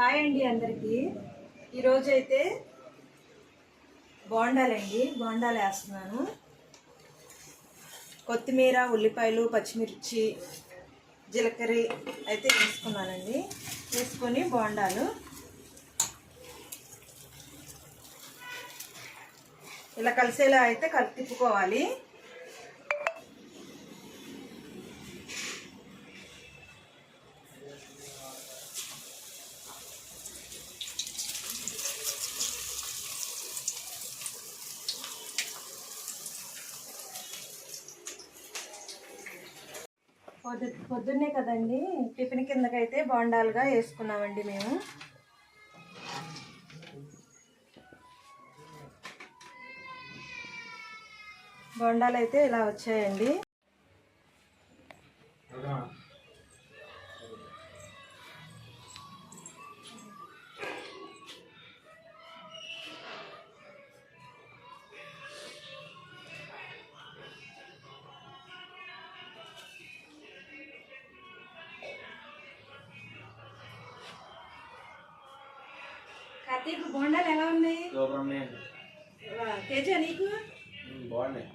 Hi అండి అందరికీ. ఈరోజైతే బోండాలండి. బోండాలు వేస్తున్నాను కొత్తిమీర ఉల్లిపాయలు పచ్చిమిర్చి జీలకర్ర అయితే వేసుకున్నానండి. వేసుకొని బోండాలు ఇలా కలిసేలా అయితే కలిపి తిప్పుకోవాలి పొద్దు పొద్దున్నే కదండి. టిఫిన్ కిందకైతే బోండాలుగా వేసుకున్నామండి మేము. బొండాలు అయితే ఇలా వచ్చాయండి. కార్తీక్ బోండాలు ఎలా ఉన్నాయి? సూపర్ ఉన్నాయండి తేజ నీకు? బాగున్నాయి.